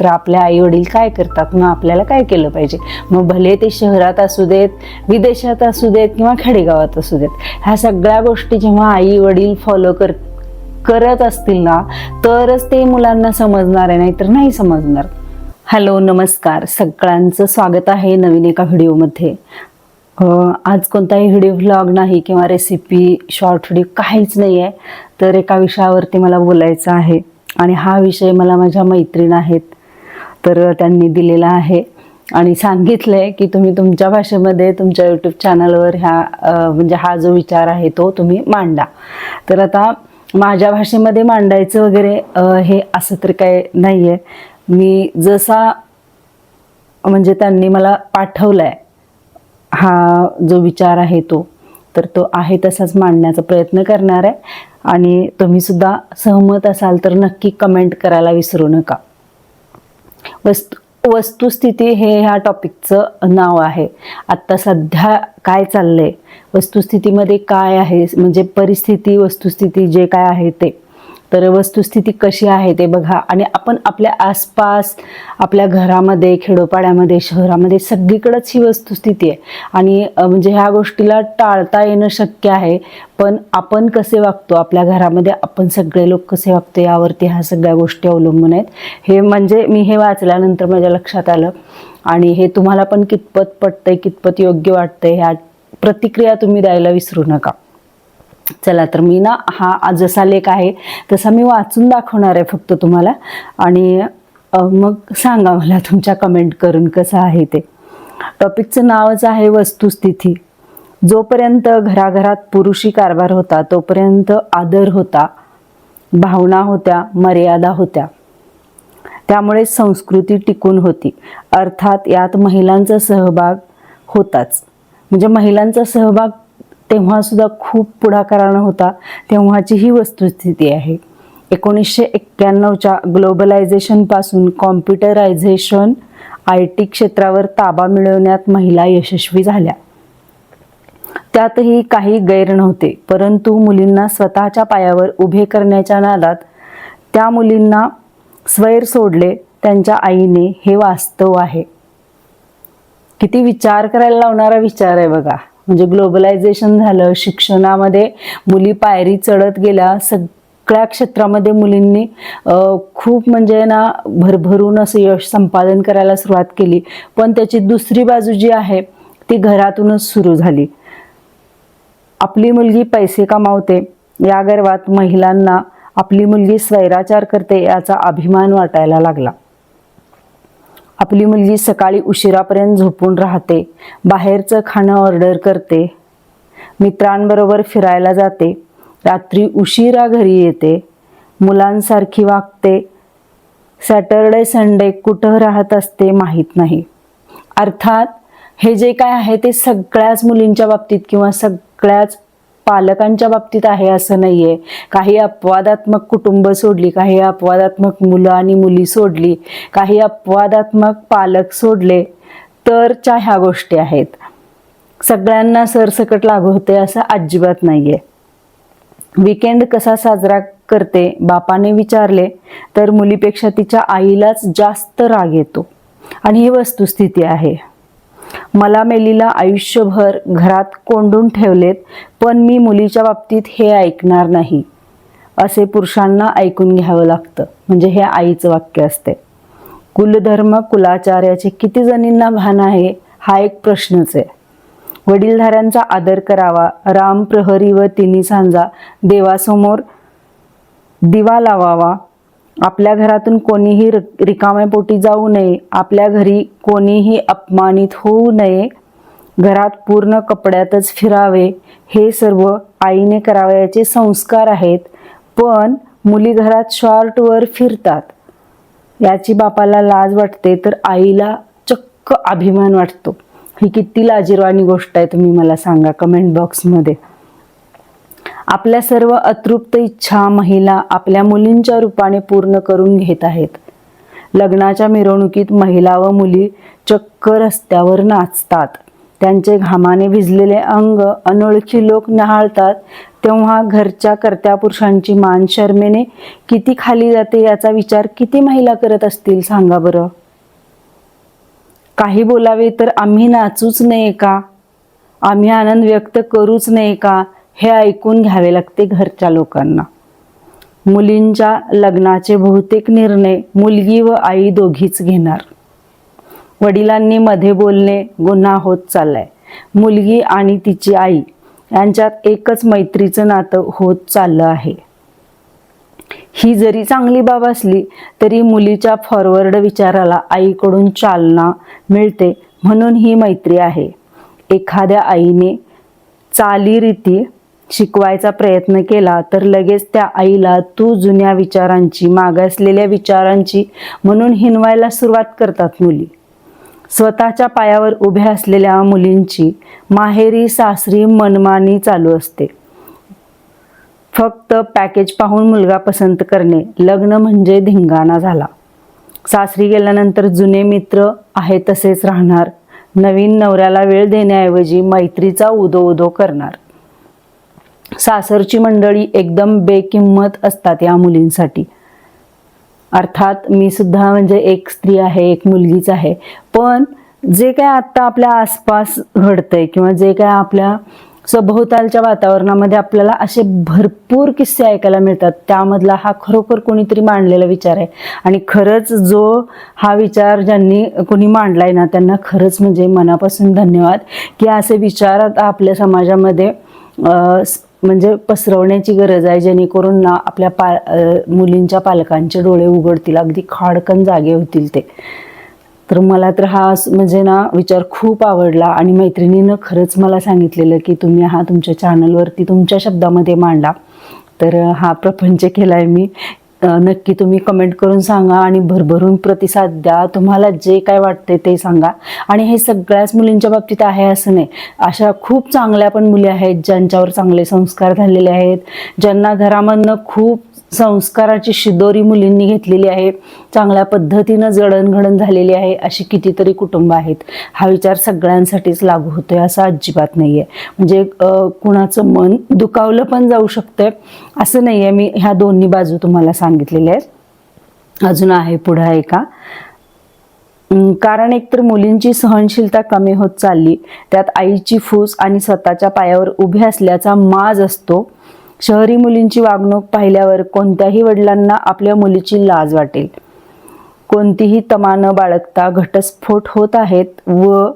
तर आपले आई वडील काय करतात? मग आपल्याला काय केलं पाहिजे? मग भले ते शहरात असू देत विदेशात असू देत किंवा खेडेगावात असू देत ह्या सगळ्या गोष्टी जेव्हा आई वडील फॉलो कर करत असतील ना तरच ते मुलांना समजणार आहे नाहीतर नाही समजणार. हॅलो नमस्कार. सगळ्यांचं स्वागत आहे नवीन एका व्हिडिओमध्ये. आज कोणताही व्हिडिओ व्लॉग नाही किंवा रेसिपी शॉर्ट व्हिडिओ काहीच नाही आहे तर एका विषयावरती मला बोलायचं आहे. आणि हा विषय मला माझ्या मैत्रीण आहेत तर त्यांनी दिलेला आहे. आणि सांगितलं आहे की तुम्ही तुमच्या भाषेमध्ये तुमच्या यूट्यूब चॅनलवर ह्या म्हणजे हा जो विचार आहे तो तुम्ही मांडा. तर आता माझ्या भाषेमध्ये मांडायचं वगैरे हे असं तर काय नाही आहे मी जसा म्हणजे त्यांनी मला पाठवला आहे हा जो विचार आहे तो तर तो आहे तसाच मांडण्याचा प्रयत्न करणार आहे. आणि तुम्ही सुद्धा सहमत असाल तर नक्की कमेंट करायला विसरू नका. वस्तू वस्तुस्थिती हे ह्या टॉपिकचं नाव आहे. आत्ता सध्या काय चाललंय? वस्तुस्थितीमध्ये काय आहे? म्हणजे परिस्थिती वस्तुस्थिती जे काय आहे ते. तर वस्तुस्थिती कशी आहे ते बघा. आणि आपण आपल्या आसपास आपल्या घरामध्ये खेडोपाड्यामध्ये शहरामध्ये सगळीकडंच ही वस्तुस्थिती आहे. आणि म्हणजे ह्या गोष्टीला टाळता येणं शक्य आहे. पण आपण कसे वागतो? आपल्या घरामध्ये आपण सगळे लोक कसे वागतो? यावरती ह्या सगळ्या गोष्टी अवलंबून आहेत. हे म्हणजे मी हे वाचल्यानंतर माझ्या लक्षात आलं. आणि हे तुम्हाला पण कितपत पटतंय कितपत योग्य वाटतंय ह्या प्रतिक्रिया तुम्ही द्यायला विसरू नका. चला तर मी ना हा जसा लेख आहे तसा मी वाचून दाखवणार आहे फक्त तुम्हाला. आणि मग सांगा मला तुमच्या कमेंट करून कसं आहे ते. टॉपिकचं नावच आहे वस्तुस्थिती. जोपर्यंत घराघरात पुरुषी कारभार होता तोपर्यंत आदर होता भावना होत्या मर्यादा होत्या. त्यामुळे संस्कृती टिकून होती. अर्थात यात महिलांचा सहभाग होताच. म्हणजे महिलांचा सहभाग तेव्हा सुद्धा खूप पुढाकारानं होता. तेव्हाची ही वस्तुस्थिती आहे. एकोणीसशे एक्क्याण्णवच्या ग्लोबलायझेशनपासून कॉम्प्युटरायझेशन आय टी क्षेत्रावर ताबा मिळवण्यात महिला यशस्वी झाल्या. त्यातही काही गैर नव्हते परंतु मुलींना स्वतःच्या पायावर उभे करण्याच्या नादात त्या मुलींना स्वैर सोडले त्यांच्या आईने हे वास्तव आहे. किती विचार करायला लावणारा विचार आहे बघा. म्हणजे ग्लोबलायझेशन झालं शिक्षणामध्ये मुली पायरी चढत गेल्या सगळ्या क्षेत्रामध्ये मुलींनी खूप म्हणजे ना भरभरून असं यश संपादन करायला सुरुवात केली. पण त्याची दुसरी बाजू जी आहे ती घरातूनच सुरू झाली. आपली मुलगी पैसे कमावते या गर्वात महिलांना आपली मुलगी स्वैराचार करते याचा अभिमान वाटायला लागला. आपली मुलगी सकाळी उशिरापर्यंत झोपून राहते बाहेरचं खाणं ऑर्डर करते. मित्रांबरोबर फिरायला जाते रात्री उशिरा घरी येते मुलांसारखी वागते. सॅटरडे संडे कुठं राहत असते माहीत नाही. अर्थात हे जे काय आहे ते सगळ्याच मुलींच्या बाबतीत किंवा सगळ्याच पालकांच्या बाबतीत आहे असं नाही आहे काही अपवादात्मक कुटुंब सोडली काही अपवादात्मक मुलं आणि मुली सोडली काही अपवादात्मक पालक सोडले तरच्या ह्या गोष्टी आहेत. सगळ्यांना सरसकट लागू होते असं अजिबात नाही आहे विकेंड कसा साजरा करते बापाने विचारले तर मुलीपेक्षा तिच्या आईलाच जास्त राग येतो. आणि ही वस्तुस्थिती आहे. मला मेलीला आयुष्यभर घरात कोंडून ठेवलेत पण मी मुलीच्या बाबतीत हे ऐकणार नाही. असे पुरुषांना ऐकून घ्यावं लागतं. म्हणजे हे आईचं वाक्य असते. कुलधर्म कुलाचार्याचे किती जणींना भान आहे हा एक प्रश्नच आहे. वडीलधाऱ्यांचा आदर करावा राम प्रहरी व तिन्ही सांजा देवासमोर दिवा लावावा आपल्या घरातून कोणीही रिक- रिकाम्या पोटी जाऊ नये. आपल्या घरी कोणीही अपमानित होऊ नये. घरात पूर्ण कपड्यातच फिरावे. हे सर्व आईने करावयाचे संस्कार आहेत. पण मुली घरात शॉर्टवर फिरतात. याची बापाला लाज वाटते तर आईला चक्क अभिमान वाटतो. ही किती लाजिरवाणी गोष्ट आहे तुम्ही मला सांगा कमेंट बॉक्समध्ये आपल्या सर्व अतृप्त इच्छा महिला आपल्या मुलींच्या रूपाने पूर्ण करून घेत आहेत. लग्नाच्या मिरवणुकीत महिला व मुली चक्क रस्त्यावर नाचतात. त्यांचे घामाने भिजलेले अंग अनोळखी लोक न्याहाळतात तेव्हा घरच्या कर्त्या पुरुषांची मान शर्मेने किती खाली जाते याचा विचार किती महिला करत असतील सांगा बरं. काही बोलावे तर आम्ही नाचूच नये का? आम्ही आनंद व्यक्त करूच नये का? हे ऐकून घ्यावे लागते घरच्या लोकांना. मुलींच्या लग्नाचे बहुतेक निर्णय मुलगी व आई दोघीच घेणार. वडिलांनी मध्ये बोलणे गुन्हा होत चाललाय. मुलगी आणि तिची आई यांच्यात एकच मैत्रीचं नातं होत चाललं आहे. ही जरी चांगली बाब असली तरी मुलीच्या फॉरवर्ड विचाराला आईकडून चालना मिळते म्हणून ही मैत्री आहे. एखाद्या आईने चालीरीती शिकवायचा प्रयत्न केला तर लगेच त्या आईला तू जुन्या विचारांची मागासलेल्या विचारांची म्हणून हिनवायला सुरुवात करतात मुली. स्वतःच्या पायावर उभ्या असलेल्या मुलींची माहेरी सासरी मनमानी चालू असते. फक्त पॅकेज पाहून मुलगा पसंत करणे लग्न म्हणजे धिंगाणा झाला. सासरी गेल्यानंतर जुने मित्र आहे तसेच राहणार. नवीन नवऱ्याला वेळ देण्याऐवजी मैत्रीचा उदो उदो करणार. सासरची मंडळी एकदम बेकिंमत असतात या मुलींसाठी. अर्थात मी सुद्धा म्हणजे एक स्त्री आहे एक मुलगीच आहे. पण जे काय आत्ता आपल्या आसपास घडतंय किंवा जे काय आपल्या सभोवतालच्या वातावरणामध्ये आपल्याला असे भरपूर किस्से ऐकायला मिळतात त्यामधला हा खरोखर कोणीतरी मांडलेला विचार आहे. आणि खरंच जो हा विचार ज्यांनी कोणी मांडलाय ना त्यांना खरंच म्हणजे मनापासून धन्यवाद की असे विचार आता आपल्या समाजामध्ये म्हणजे पसरवण्याची गरज आहे जेणेकरून ना आपल्या पा मुलींच्या पालकांचे डोळे उघडतील अगदी खाडकन जागे होतील ते. तर मला तर हा म्हणजे ना विचार खूप आवडला आणि मैत्रिणीनं खरंच मला सांगितलेलं की तुम्ही हा तुमच्या चॅनलवरती तुमच्या शब्दामध्ये मांडा. तर हा प्रपंच केला आहे मी. नक्की तुम्ही कमेंट करून सांगा आणि भरभरून प्रतिसाद द्या. तुम्हाला जे काय वाटते ते सांगा. आणि हे सगळ्याच मुलींच्या बाबतीत आहे असं नाही. अशा खूप चांगल्या पण मुली आहेत ज्यांच्यावर चांगले संस्कार झालेले आहेत. ज्यांना घरामधनं खूप संस्काराची शिदोरी मुलींनी घेतलेली आहे. चांगल्या पद्धतीनं जडणघडण झालेली आहे. अशी कितीतरी कुटुंब आहेत. हा विचार सगळ्यांसाठीच लागू होतोय असं अजिबात नाही आहे म्हणजे कुणाचं मन दुखावलं पण जाऊ शकतंय. असं नाही आहे मी ह्या दोन्ही बाजू तुम्हाला सांगितलेल्या आहेत. अजून आहे पुढं आहे का कारण एकतर मुलींची सहनशीलता कमी होत चालली. त्यात आईची फूस आणि स्वतःच्या पायावर उभे असल्याचा माज असतो. शहरी मुलींची वागणूक पाहिल्यावर कोणत्याही वडिलांना आपल्या मुलीची लाज वाटेल. कोणतीही तमा न बाळगता घटस्फोट होत आहेत व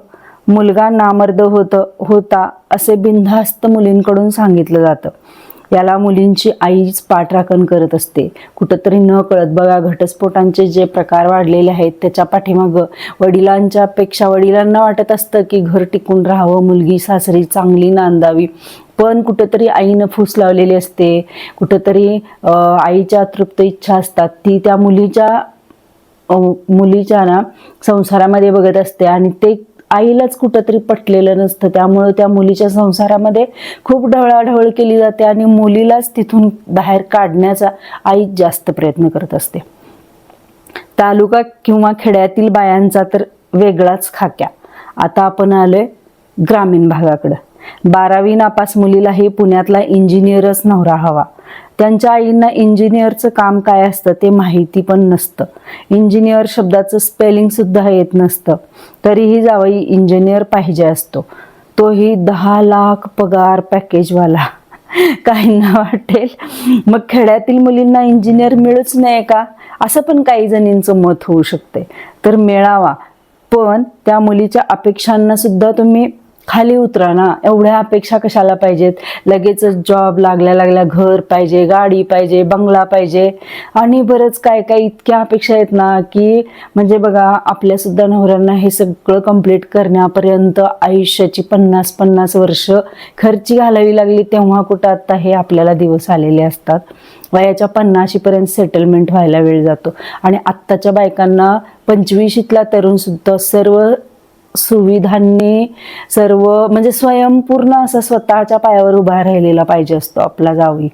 मुलगा नामर्द होत होता असे बिनधास्त मुलींकडून सांगितलं जातं. याला मुलींची आईच पाठराखण करत असते. कुठंतरी न कळत बघा घटस्फोटांचे जे प्रकार वाढलेले आहेत त्याच्या पाठीमागं वडिलांच्या पेक्षा वडिलांना वाटत असतं की घर टिकून राहावं मुलगी सासरी चांगली नांदावी. पण कुठंतरी आईनं फूस लावलेली असते. कुठंतरी आईच्या तृप्त इच्छा असतात. ती त्या मुलीच्या मुलीच्या ना संसारामध्ये बघत असते आणि ते आईलाच कुठंतरी पटलेलं नसतं. त्यामुळं त्या मुलीच्या संसारामध्ये खूप ढवळाढवळ केली जाते आणि मुलीलाच तिथून बाहेर काढण्याचा आई जास्त प्रयत्न करत असते. तालुका किंवा खेड्यातील बायांचा तर वेगळाच खाक्या. आता आपण आलोय ग्रामीण भागाकडं. बारावी नापास मुलीलाही पुण्यातला इंजिनियरच नवरा हवा. त्यांच्या आईंना इंजिनियरचं काम काय असतं ते माहिती पण नसतं. इंजिनियर शब्दाचं स्पेलिंग सुद्धा येत नसतं. तरीही जावई इंजिनियर पाहिजे असतो. तोही दहा लाख पगार पॅकेजवाला काहींना वाटेल. मग खेड्यातील मुलींना इंजिनियर मिळूच नाही का? असं पण काही जणींचं मत होऊ शकते. तर मिळावा. पण त्या मुलीच्या अपेक्षांना सुद्धा तुम्ही खाली उतरा ना. एवढ्या अपेक्षा कशाला पाहिजेत? लगेच जॉब लागल्या लागल्या घर पाहिजे गाडी पाहिजे बंगला पाहिजे. आणि बरंच काय काय इतक्या अपेक्षा आहेत ना की म्हणजे बघा आपल्या सुद्धा नवऱ्यांना हे सगळं कंप्लीट करण्यापर्यंत आयुष्याची पन्नास पन्नास वर्ष खर्ची घालावी लागली तेव्हा कुठं आता हे आपल्याला दिवस आलेले असतात. वयाच्या पन्नाशीपर्यंत सेटलमेंट व्हायला वेळ जातो. आणि आत्ताच्या बायकांना पंचवीशीतला तरुण सुद्धा सर्व सुविधांनी सर्व म्हणजे स्वयंपूर्ण असं स्वतःच्या पायावर उभा राहिलेला पाहिजे असतो आपला जावी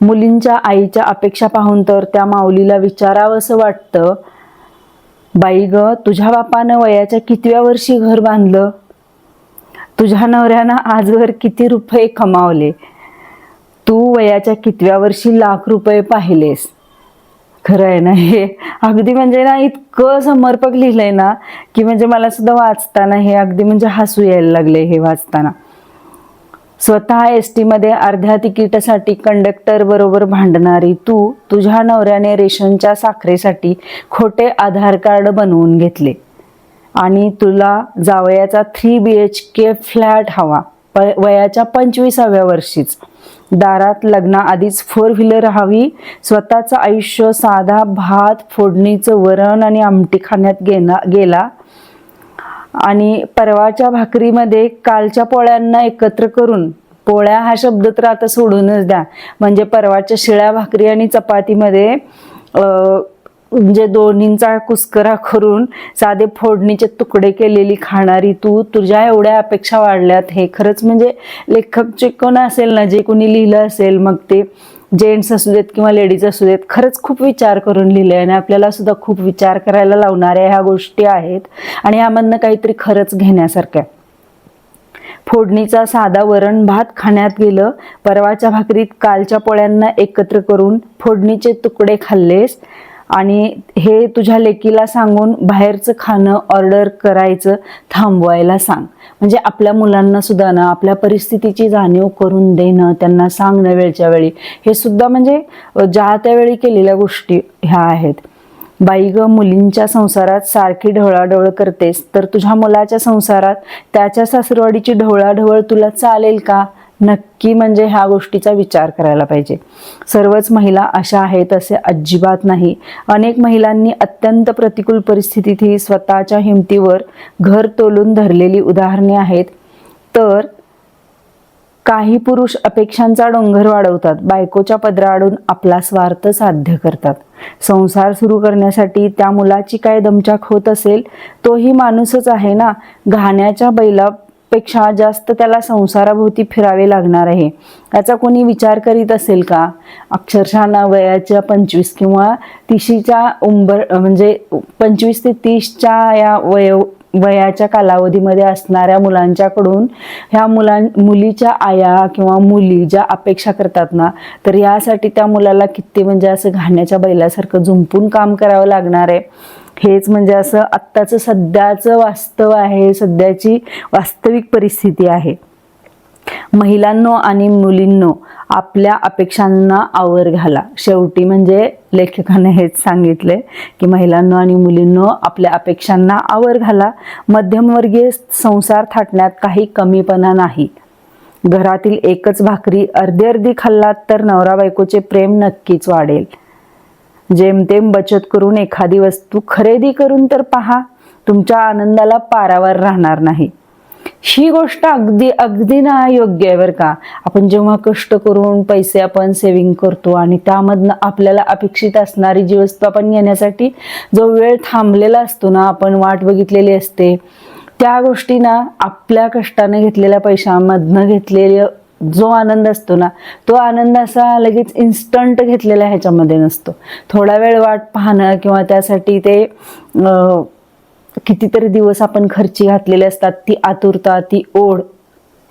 मुलींच्या आईच्या अपेक्षा पाहून तर त्या माऊलीला विचारावं असं वाटतं बाई ग तुझ्या बापानं वयाच्या कितव्या वर्षी घर बांधलं? तुझ्या नवऱ्यानं आजवर किती रुपये कमावले? तू वयाच्या कितव्या वर्षी लाख रुपये पाहिलेस? खरं आहे ना हे. अगदी म्हणजे ना इतकं समर्पक लिहिलंय ना की म्हणजे मला सुद्धा वाचताना हे अगदी म्हणजे हसू यायला लागले हे वाचताना. स्वतः एस टीमध्ये अर्ध्या तिकीटासाठी कंडक्टर बरोबर भांडणारी तू तुझ्या नवऱ्याने रेशनच्या साखरेसाठी खोटे आधार कार्ड बनवून घेतले. आणि तुला जावयाचा three B H K flat हवा. प वयाच्या पंचवीसाव्या वर्षीच. दारात लग्नाआधीच फोर व्हीलर हवी. स्वतःचं आयुष्य साधा भात फोडणीचं वरण आणि आमटी खाण्यात गेला गेला. आणि परवाच्या भाकरीमध्ये कालच्या पोळ्यांना एकत्र करून. पोळ्या हा शब्द तर आता सोडूनच द्या. म्हणजे परवाच्या शिळ्या भाकरी आणि चपातीमध्ये म्हणजे दोन्हींचा कुस्करा करून साधे फोडणीचे तुकडे केलेली खाणारी तू तुझ्या एवढ्या अपेक्षा वाढल्यात. हे खरंच म्हणजे लेखक जे कोण असेल ना जे कोणी लिहिलं असेल मग ते जेंट्स असू देत किंवा लेडीज असू देत खरंच खूप विचार करून लिहिले आणि आपल्याला सुद्धा खूप विचार करायला लावणाऱ्या ह्या गोष्टी आहेत आणि यामधनं काहीतरी खरंच घेण्यासारख्या फोडणीचा साधा वरण भात खाण्यात गेलं परवाच्या भाकरीत कालच्या पोळ्यांना एकत्र करून फोडणीचे तुकडे खाल्लेस आणि हे तुझ्या लेकीला सांगून बाहेरचं खाणं ऑर्डर करायचं थांबवायला सांग. म्हणजे आपल्या मुलांना सुद्धा ना आपल्या परिस्थितीची जाणीव करून देणं त्यांना सांगणं वेळच्या वेळी. हे सुद्धा म्हणजे ज्या त्यावेळी केलेल्या गोष्टी ह्या आहेत. बाई ग मुलींच्या संसारात सारखी ढवळाढवळ करतेस तर तुझ्या मुलाच्या संसारात त्याच्या सासरवाडीची ढवळाढवळ तुला चालेल का? नक्की म्हणजे ह्या गोष्टीचा विचार करायला पाहिजे. सर्वच महिला अशा आहेत असे अजिबात नाही. अनेक महिलांनी अत्यंत प्रतिकूल परिस्थितीतही स्वतःच्या हिमतीवर घर तोलून धरलेली उदाहरणे आहेत. तर काही पुरुष अपेक्षांचा डोंगर वाढवतात बायकोच्या पदराआडून आपला स्वार्थ साध्य करतात. संसार सुरू करण्यासाठी त्या मुलाची काय दमचाक होत असेल तोही माणूसच आहे ना? घाण्याच्या बैला पेक्षा जास्त त्याला संसाराभोवती फिरावे लागणार आहे. याचा कोणी विचार करीत असेल का? अक्षरशः ना वयाच्या पंचवीस किंवा तिशीच्या उंबर म्हणजे पंचवीस ते तीसच्या या वय वयाच्या कालावधीमध्ये असणाऱ्या मुलांच्याकडून ह्या मुलां मुलीच्या आया किंवा मुली ज्या अपेक्षा करतात ना तर यासाठी त्या मुलाला किती म्हणजे असं घाण्याच्या बैलासारखं झुंपून काम करावं लागणार आहे. हेच म्हणजे असं आत्ताचं सध्याचं वास्तव आहे सध्याची वास्तविक परिस्थिती आहे. महिलांनो आणि मुलींनो आपल्या अपेक्षांना आवर घाला. शेवटी म्हणजे लेखकाने हेच सांगितले की महिलांनो आणि मुलींनो आपल्या अपेक्षांना आवर घाला. मध्यमवर्गीय संसार थाटण्यात काही कमीपणा नाही. घरातील एकच भाकरी अर्धी अर्धी खाल्लात तर नवरा बायकोचे प्रेम नक्कीच वाढेल. जेमतेम बचत करून एखादी वस्तू खरेदी करून तर पहा तुमच्या आनंदाला पारावर राहणार नाही. ही गोष्ट अगदी अगदी ना योग्य आहे बरं का. आपण जेव्हा कष्ट करून पैसे आपण सेव्हिंग करतो आणि त्यामधनं आपल्याला अपेक्षित असणारी जी वस्तू आपण घेण्यासाठी जो वेळ थांबलेला असतो ना आपण वाट बघितलेली असते त्या गोष्टी ना आपल्या कष्टाने घेतलेल्या पैशामधनं घेतलेलं जो आनंद असतो ना तो आनंद असा लगेच इन्स्टंट घेतलेला ह्याच्यामध्ये नसतो. थोडा वेळ वाट पाहणं किंवा त्यासाठी ते कितीतरी दिवस आपण खर्ची घातलेले असतात ती आतुरता ती ओढ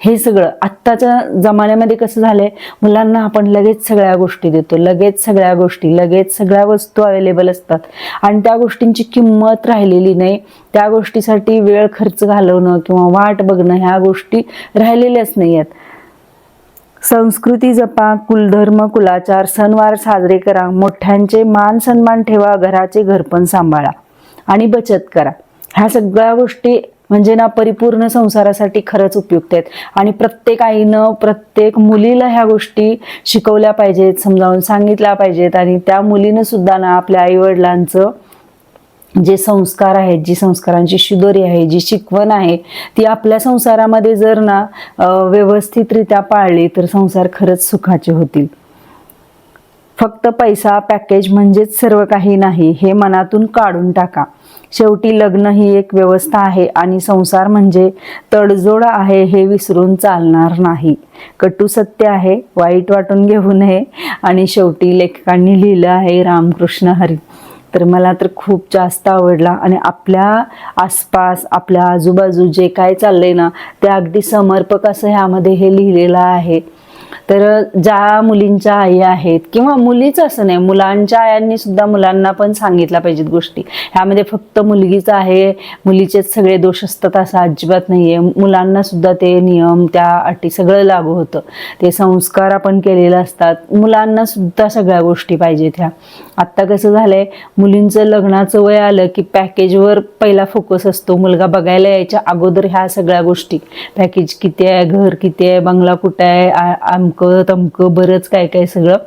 हे सगळं. आत्ताच्या जमान्यामध्ये कसं झालंय मुलांना आपण लगेच सगळ्या गोष्टी देतो लगेच सगळ्या गोष्टी लगेच सगळ्या वस्तू अवेलेबल असतात. आणि त्या गोष्टींची किंमत राहिलेली नाही त्या गोष्टीसाठी वेळ खर्च घालवणं किंवा वाट बघणं ह्या गोष्टी राहिलेल्याच नाही आहेत. संस्कृती जपा कुलधर्म कुलाचार सणवार साजरे करा मोठ्यांचे मान सन्मान ठेवा घराचे घरपण सांभाळा आणि बचत करा. ह्या सगळ्या गोष्टी म्हणजे ना परिपूर्ण संसारासाठी खरंच उपयुक्त आहेत. आणि प्रत्येक आईनं प्रत्येक मुलीला ह्या गोष्टी शिकवल्या पाहिजेत समजावून सांगितल्या पाहिजेत आणि त्या मुलीनं सुद्धा ना आपल्या आईवडिलांचं जे संस्कार आहेत जी संस्कारांची शिदोरी आहे जी शिकवण आहे ती आपल्या संसारामध्ये जर ना व्यवस्थितरित्या पाळली तर संसार खरंच सुखाचे होतील. फक्त पैसा पॅकेज म्हणजेच सर्व काही नाही हे मनातून काढून टाका. शेवटी लग्न ही एक व्यवस्था आहे आणि संसार म्हणजे तडजोड आहे हे विसरून चालणार नाही. कटू सत्य आहे वाईट वाटून घेऊ नये. आणि शेवटी लेखकांनी लिहिलं आहे रामकृष्ण हरी. तर मला तर खूप जास्त आवडला. आणि आपल्या आसपास आपल्या आजूबाजू जे काय चाललंय ना ते अगदी समर्पक असं ह्यामध्ये हे लिहिलेलं आहे. तर ज्या मुलींच्या आई आहेत किंवा मुलीच असं नाही मुलांच्या आयांनी सुद्धा मुलांना पण सांगितल्या पाहिजेत गोष्टी. ह्यामध्ये फक्त मुलगीच आहे मुलीचेच सगळे दोष असतात असं अजिबात नाहीये. मुलांना सुद्धा ते नियम त्या अटी सगळं लागू होतं. ते संस्कार आपण केलेले असतात. मुलांना सुद्धा सगळ्या गोष्टी पाहिजेत ह्या. आत्ता कसं झालंय मुलींचं लग्नाचं वय आलं की पॅकेजवर पहिला फोकस असतो. मुलगा बघायला यायच्या अगोदर ह्या सगळ्या गोष्टी. पॅकेज किती आहे घर किती आहे बंगला कुठं आहे आ- तमकं बरंच काय काय सगळं.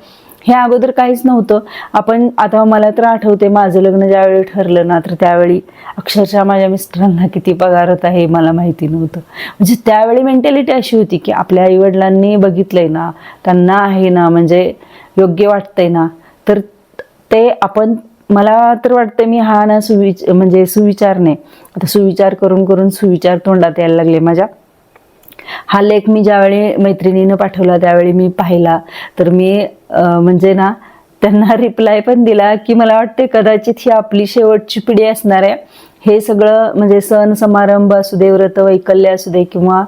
हे अगोदर काहीच नव्हतं. आपण आता मला तर आठवते माझं लग्न ज्यावेळी ठरलं ना तर त्यावेळी अक्षरशः माझ्या मिस्टरांना किती पगार होता हे मला माहिती नव्हतं. म्हणजे त्यावेळी मेंटॅलिटी अशी होती की आपल्या आईवडिलांनी बघितलंय ना त्यांना आहे ना म्हणजे योग्य वाटतंय ना तर ते आपण मला तर वाटतं मी हा ना सुविच म्हणजे सुविचार नाही आता सुविचार करून करून सुविचार तोंडात यायला लागले माझ्या. हा लेख मी ज्यावेळी मैत्रिणीनं पाठवला त्यावेळी मी पाहिला. तर मी अं, म्हणजे ना त्यांना रिप्लाय पण दिला की मला वाटते कदाचित ही आपली शेवटची पिढी असणार आहे. हे सगळं म्हणजे सण समारंभ असू दे व्रत वैकल्य असू दे किंवा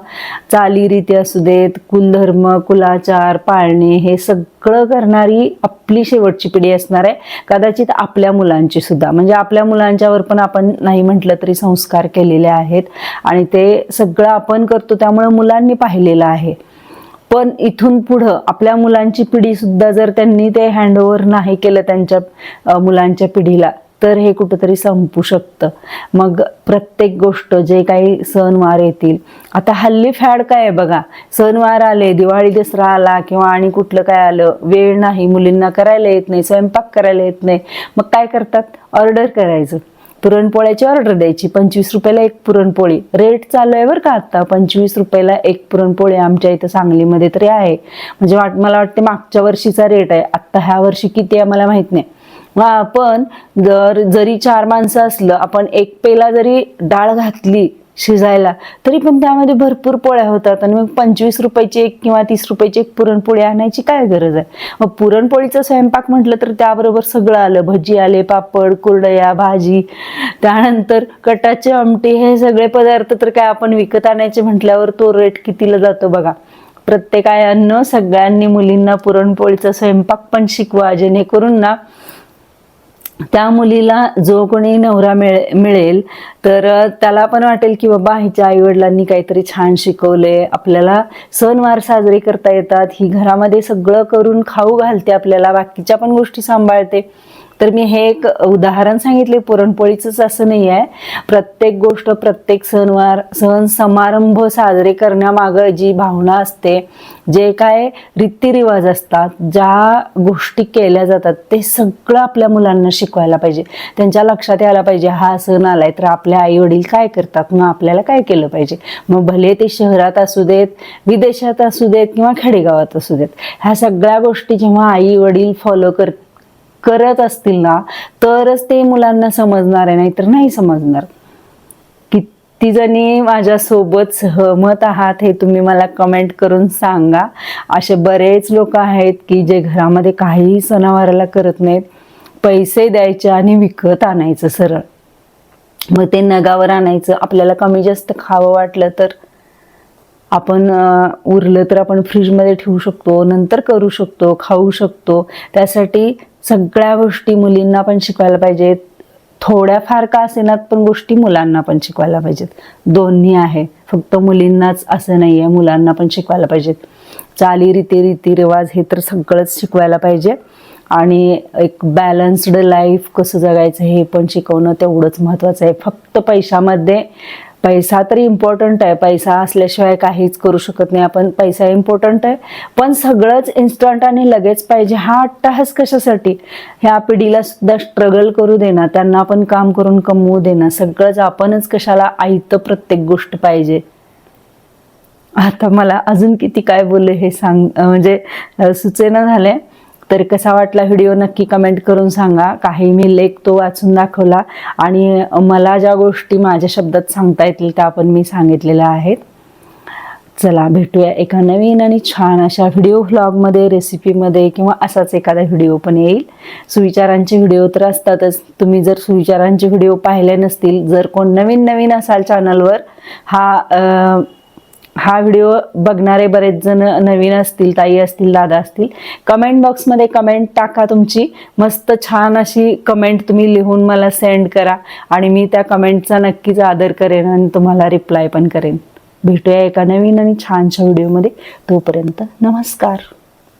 चालीरीती असू देत कुलधर्म कुलाचार पाळणे हे सगळं करणारी आपली शेवटची पिढी असणार आहे. कदाचित आपल्या मुलांची सुद्धा. म्हणजे आपल्या मुलांच्यावर पण आपण नाही म्हटलं तरी संस्कार केलेले आहेत आणि ते सगळं आपण करतो त्यामुळे मुलांनी पाहिलेलं आहे. पण इथून पुढं आपल्या मुलांची पिढी सुद्धा जर त्यांनी ते हँडओव्हर नाही केलं त्यांच्या मुलांच्या पिढीला तर हे कुठंतरी संपू शकतं. मग प्रत्येक गोष्ट जे काही सणवार येतील आता हल्ली फॅड काय आहे बघा? सणवार आले दिवाळी दसरा आला किंवा आणि कुठलं काय आलं वेळ नाही मुलींना करायला येत नाही स्वयंपाक करायला येत नाही. मग काय करतात? ऑर्डर करायचं. पुरणपोळ्याची ऑर्डर द्यायची पंचवीस रुपयाला एक पुरणपोळी. रेट चालू आहे बरं का आता पंचवीस रुपयाला एक पुरणपोळी आमच्या इथं सांगलीमध्ये तरी आहे. म्हणजे वाट मला वाटते मागच्या वर्षीचा रेट आहे. आत्ता ह्या वर्षी किती आहे मला माहीत नाही. आपण जर जरी चार माणसं असलं आपण एक पेला जरी डाळ घातली शिजायला तरी पण त्यामध्ये भरपूर पोळ्या होतात. आणि मग पंचवीस रुपयाची एक किंवा तीस रुपयाची एक पुरणपोळी आणायची काय गरज आहे? मग पुरणपोळीचा स्वयंपाक म्हटलं तर त्याबरोबर सगळं आलं. भजी आले पापड कुरडया भाजी. त्यानंतर कटाचे आमटी हे सगळे पदार्थ तर काय आपण विकत आणायचे म्हटल्यावर तो रेट कितीला जातो बघा. प्रत्येक अन्न सगळ्यांनी मुलींना पुरणपोळीचा स्वयंपाक पण शिकवा. जेणेकरून ना त्या मुलीला जो कोणी नवरा मिळे मिळेल तर त्याला पण वाटेल की बाबा हिच्या आईवडिलांनी काहीतरी छान शिकवले. आपल्याला सणवार साजरे करता येतात. ही घरामध्ये सगळं करून खाऊ घालते आपल्याला. बाकीच्या पण गोष्टी सांभाळते. तर मी हे एक उदाहरण सांगितले पुरणपोळीचंच असं नाही आहे. प्रत्येक गोष्ट प्रत्येक सणवार सण समारंभ साजरे करण्यामागं जी भावना असते जे काय रीतिरिवाज असतात ज्या गोष्टी केल्या जातात ते सगळं आपल्या मुलांना शिकवायला पाहिजे. त्यांच्या लक्षात यायला पाहिजे हा सण आलाय तर आपल्या आई वडील काय करतात मग आपल्याला काय केलं पाहिजे? मग भले ते शहरात असू देत विदेशात असू देत किंवा खेडेगावात असू देत ह्या सगळ्या गोष्टी जेव्हा आई वडील फॉलो करतात करत असतील ना तरच ते मुलांना समजणार आहे नाहीतर नाही समजणार. किती जणी माझ्यासोबत सहमत आहात हे तुम्ही मला कमेंट करून सांगा. असे बरेच लोक आहेत की जे घरामध्ये काहीही सणावाराला करत नाहीत. पैसे द्यायचे आणि विकत आणायचं सरळ. मग ते नगावर आणायचं आपल्याला कमी जास्त खावं वाटलं तर. आपण उरलं तर आपण फ्रीजमध्ये ठेवू शकतो नंतर करू शकतो खाऊ शकतो. त्यासाठी सगळ्या गोष्टी मुलींना पण शिकवायला पाहिजेत. थोड्याफार का असेनात पण गोष्टी मुलांना पण शिकवायला पाहिजेत. दोन्ही आहे. फक्त मुलींनाच असं नाही आहे मुलांना पण शिकवायला पाहिजेत. चाली रीती रीतिरिवाज हे तर सगळंच शिकवायला पाहिजे. आणि एक बॅलन्स्ड लाईफ कसं जगायचं हे पण शिकवणं तेवढंच महत्त्वाचं आहे. फक्त पैशामध्ये पैसा तर इम्पॉर्टंट आहे. पैसा असल्याशिवाय काहीच करू शकत नाही आपण. पैसा इम्पॉर्टंट आहे. पण सगळंच इन्स्टंट आणि लगेच पाहिजे. हा अट्टहास कशासाठी? ह्या पिढीला सुद्धा स्ट्रगल करू देणार त्यांना आपण काम करून कमवू देणार सगळंच आपणच कशाला आयतं प्रत्येक गोष्ट पाहिजे. आता मला अजून किती काय बोलले हे सांग म्हणजे सुचेना झालंय तर कसा वाटला व्हिडिओ नक्की कमेंट करून सांगा. काही मी लेख तो वाचून दाखवला आणि मला ज्या गोष्टी माझ्या शब्दात सांगता येतील त्या पण मी सांगितलेल्या आहेत. चला भेटूया एका नवीन आणि छान अशा व्हिडिओ व्लॉगमध्ये रेसिपीमध्ये किंवा असाच एखादा व्हिडिओ पण येईल. सुविचारांचे व्हिडिओ तर असतातच. तुम्ही जर सुविचारांचे व्हिडिओ पाहिले नसतील जर कोण नवीन नवीन असाल चॅनलवर हा हा व्हिडिओ बघणारे बरेच जण नवीन असतील ताई असतील दादा असतील कमेंट बॉक्समध्ये कमेंट टाका तुमची. मस्त छान अशी कमेंट तुम्ही लिहून मला सेंड करा आणि मी त्या कमेंटचा नक्कीच आदर करेन आणि तुम्हाला रिप्लाय पण करेन. भेटूया एका नवीन आणि छानशा व्हिडिओमध्ये तोपर्यंत नमस्कार.